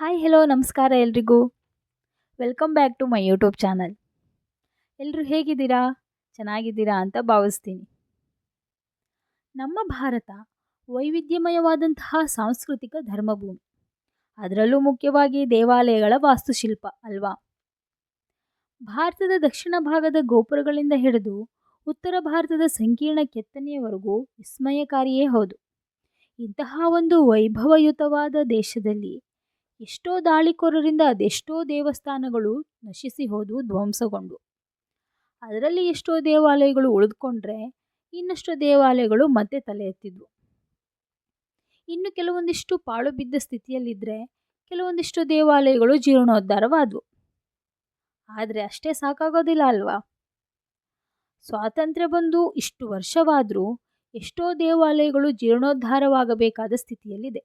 Hi hello ನಮಸ್ಕಾರ ಎಲ್ರಿಗೂ. Welcome back to my YouTube channel ಎಲ್ಲರೂ ಹೇಗಿದ್ದೀರಾ? ಚೆನ್ನಾಗಿದ್ದೀರಾ ಅಂತ ಭಾವಿಸ್ತೀನಿ. ನಮ್ಮ ಭಾರತ ವೈವಿಧ್ಯಮಯವಾದಂತಹ ಸಾಂಸ್ಕೃತಿಕ ಧರ್ಮಭೂಮಿ. ಅದರಲ್ಲೂ ಮುಖ್ಯವಾಗಿ ದೇವಾಲಯಗಳ ವಾಸ್ತುಶಿಲ್ಪ, ಅಲ್ವಾ? ಭಾರತದ ದಕ್ಷಿಣ ಭಾಗದ ಗೋಪುರಗಳಿಂದ ಹಿಡಿದು ಉತ್ತರ ಭಾರತದ ಸಂಕೀರ್ಣ ಕೆತ್ತನೆಯವರೆಗೂ ವಿಸ್ಮಯಕಾರಿಯೇ ಹೌದು. ಇಂತಹ ಒಂದು ವೈಭವಯುತವಾದ ದೇಶದಲ್ಲಿ ಎಷ್ಟೋ ದಾಳಿಕೋರರಿಂದ ಅದೆಷ್ಟೋ ದೇವಸ್ಥಾನಗಳು ನಶಿಸಿ ಹೋದವು ಧ್ವಂಸಗೊಂಡು. ಅದರಲ್ಲಿ ಎಷ್ಟೋ ದೇವಾಲಯಗಳು ಉಳಿದುಕೊಂಡ್ರೆ ಇನ್ನಷ್ಟು ದೇವಾಲಯಗಳು ಮತ್ತೆ ತಲೆ ಎತ್ತಿದ್ವು. ಇನ್ನು ಕೆಲವೊಂದಿಷ್ಟು ಪಾಳು ಬಿದ್ದ ಸ್ಥಿತಿಯಲ್ಲಿದ್ದರೆ ಕೆಲವೊಂದಿಷ್ಟು ದೇವಾಲಯಗಳು ಜೀರ್ಣೋದ್ಧಾರವಾದವು. ಆದರೆ ಅಷ್ಟೇ ಸಾಕಾಗೋದಿಲ್ಲ ಅಲ್ವಾ? ಸ್ವಾತಂತ್ರ್ಯ ಬಂದು ಇಷ್ಟು ವರ್ಷವಾದರೂ ಎಷ್ಟೋ ದೇವಾಲಯಗಳು ಜೀರ್ಣೋದ್ಧಾರವಾಗಬೇಕಾದ ಸ್ಥಿತಿಯಲ್ಲಿದೆ.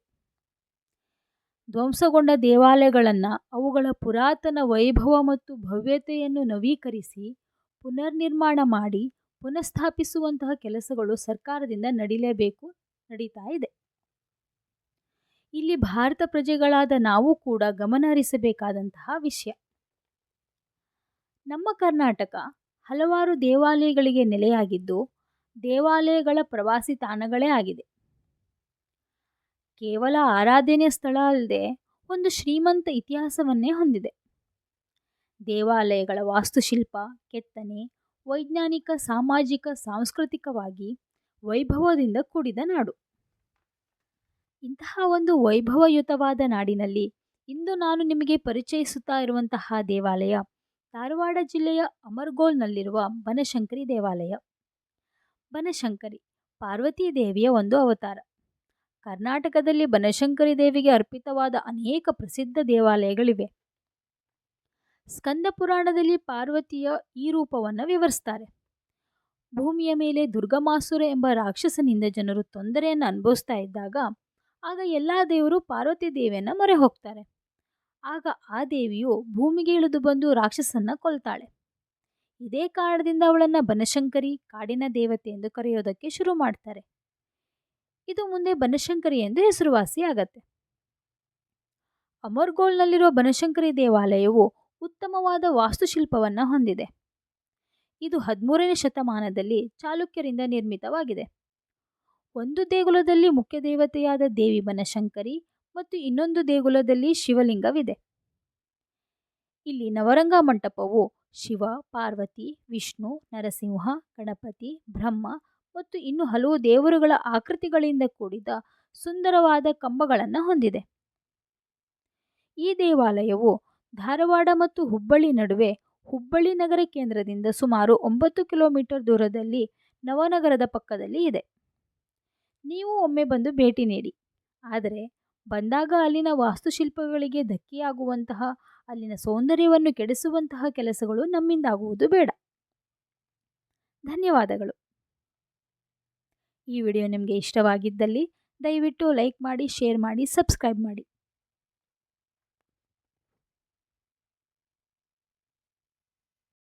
ಧ್ವಂಸಗೊಂಡ ದೇವಾಲಯಗಳನ್ನು ಅವುಗಳ ಪುರಾತನ ವೈಭವ ಮತ್ತು ಭವ್ಯತೆಯನ್ನು ನವೀಕರಿಸಿ, ಪುನರ್ನಿರ್ಮಾಣ ಮಾಡಿ, ಪುನಃಸ್ಥಾಪಿಸುವಂತಹ ಕೆಲಸಗಳು ಸರ್ಕಾರದಿಂದ ನಡೀಲೇಬೇಕು, ನಡೀತಾ ಇದೆ. ಇಲ್ಲಿ ಭಾರತ ಪ್ರಜೆಗಳಾದ ನಾವು ಕೂಡ ಗಮನ ಹರಿಸಬೇಕಾದಂತಹ ವಿಷಯ. ನಮ್ಮ ಕರ್ನಾಟಕ ಹಲವಾರು ದೇವಾಲಯಗಳಿಗೆ ನೆಲೆಯಾಗಿದ್ದು, ದೇವಾಲಯಗಳ ಪ್ರವಾಸಿ ತಾಣಗಳೇ ಆಗಿದೆ. ಕೇವಲ ಆರಾಧನೆಯ ಸ್ಥಳ ಅಲ್ಲದೆ ಒಂದು ಶ್ರೀಮಂತ ಇತಿಹಾಸವನ್ನೇ ಹೊಂದಿದೆ. ದೇವಾಲಯಗಳ ವಾಸ್ತುಶಿಲ್ಪ, ಕೆತ್ತನೆ, ವೈಜ್ಞಾನಿಕ, ಸಾಮಾಜಿಕ, ಸಾಂಸ್ಕೃತಿಕವಾಗಿ ವೈಭವದಿಂದ ಕೂಡಿದ ನಾಡು. ಇಂತಹ ಒಂದು ವೈಭವಯುತವಾದ ನಾಡಿನಲ್ಲಿ ಇಂದು ನಾನು ನಿಮಗೆ ಪರಿಚಯಿಸುತ್ತಾ ಇರುವಂತಹ ದೇವಾಲಯ ಧಾರವಾಡ ಜಿಲ್ಲೆಯ ಅಮರ್ಗೋಲ್ನಲ್ಲಿರುವ ಬನಶಂಕರಿ ದೇವಾಲಯ. ಬನಶಂಕರಿ ಪಾರ್ವತೀ ದೇವಿಯ ಒಂದು ಅವತಾರ. ಕರ್ನಾಟಕದಲ್ಲಿ ಬನಶಂಕರಿ ದೇವಿಗೆ ಅರ್ಪಿತವಾದ ಅನೇಕ ಪ್ರಸಿದ್ಧ ದೇವಾಲಯಗಳಿವೆ. ಸ್ಕಂದ ಪುರಾಣದಲ್ಲಿ ಪಾರ್ವತಿಯ ಈ ರೂಪವನ್ನು ವಿವರಿಸ್ತಾರೆ. ಭೂಮಿಯ ಮೇಲೆ ದುರ್ಗಮಾಸುರ ಎಂಬ ರಾಕ್ಷಸನಿಂದ ಜನರು ತೊಂದರೆಯನ್ನು ಅನುಭವಿಸ್ತಾ ಇದ್ದಾಗ ಆಗ ಎಲ್ಲ ದೇವರು ಪಾರ್ವತಿ ದೇವಿಯನ್ನು ಮೊರೆ ಹೋಗ್ತಾರೆ. ಆಗ ಆ ದೇವಿಯು ಭೂಮಿಗೆ ಇಳಿದು ಬಂದು ರಾಕ್ಷಸನ್ನ ಕೊಲ್ತಾಳೆ. ಇದೇ ಕಾರಣದಿಂದ ಅವಳನ್ನು ಬನಶಂಕರಿ ಕಾಡಿನ ದೇವತೆ ಎಂದು ಕರೆಯೋದಕ್ಕೆ ಶುರು ಮಾಡ್ತಾರೆ. ಇದು ಮುಂದೆ ಬನಶಂಕರಿ ಎಂದು ಹೆಸರುವಾಸಿಯಾಗತ್ತೆ ಅಮರ್ಗೋಲ್ನಲ್ಲಿರುವ ಬನಶಂಕರಿ ದೇವಾಲಯವು ಉತ್ತಮವಾದ ವಾಸ್ತುಶಿಲ್ಪವನ್ನು ಹೊಂದಿದೆ. ಇದು ಹದಿಮೂರನೇ ಶತಮಾನದಲ್ಲಿ ಚಾಲುಕ್ಯರಿಂದ ನಿರ್ಮಿತವಾಗಿದೆ. ಒಂದು ದೇಗುಲದಲ್ಲಿ ಮುಖ್ಯ ದೇವತೆಯಾದ ದೇವಿ ಬನಶಂಕರಿ ಮತ್ತು ಇನ್ನೊಂದು ದೇಗುಲದಲ್ಲಿ ಶಿವಲಿಂಗವಿದೆ. ಇಲ್ಲಿ ನವರಂಗ ಮಂಟಪವು ಶಿವ, ಪಾರ್ವತಿ, ವಿಷ್ಣು, ನರಸಿಂಹ, ಗಣಪತಿ, ಬ್ರಹ್ಮ ಮತ್ತು ಇನ್ನು ಹಲವು ದೇವರುಗಳ ಆಕೃತಿಗಳಿಂದ ಕೂಡಿದ ಸುಂದರವಾದ ಕಂಬಗಳನ್ನು ಹೊಂದಿದೆ. ಈ ದೇವಾಲಯವು ಧಾರವಾಡ ಮತ್ತು ಹುಬ್ಬಳ್ಳಿ ನಡುವೆ ಹುಬ್ಬಳ್ಳಿ ನಗರ ಕೇಂದ್ರದಿಂದ ಸುಮಾರು ಒಂಬತ್ತು ಕಿಲೋಮೀಟರ್ ದೂರದಲ್ಲಿ ನವನಗರದ ಪಕ್ಕದಲ್ಲಿ ಇದೆ. ನೀವು ಒಮ್ಮೆ ಬಂದು ಭೇಟಿ ನೀಡಿ. ಆದರೆ ಬಂದಾಗ ಅಲ್ಲಿನ ವಾಸ್ತುಶಿಲ್ಪಗಳಿಗೆ ಧಕ್ಕೆಯಾಗುವಂತಹ, ಅಲ್ಲಿನ ಸೌಂದರ್ಯವನ್ನು ಕೆಡಿಸುವಂತಹ ಕೆಲಸಗಳು ನಮ್ಮಿಂದಾಗುವುದು ಬೇಡ. ಧನ್ಯವಾದಗಳು. ಈ ವಿಡಿಯೋ ನಿಮಗೆ ಇಷ್ಟವಾಗಿದ್ದಲ್ಲಿ ದಯವಿಟ್ಟು ಲೈಕ್ ಮಾಡಿ ಶೇರ್ ಮಾಡಿ ಸಬ್ಸ್ಕ್ರೈಬ್ ಮಾಡಿ.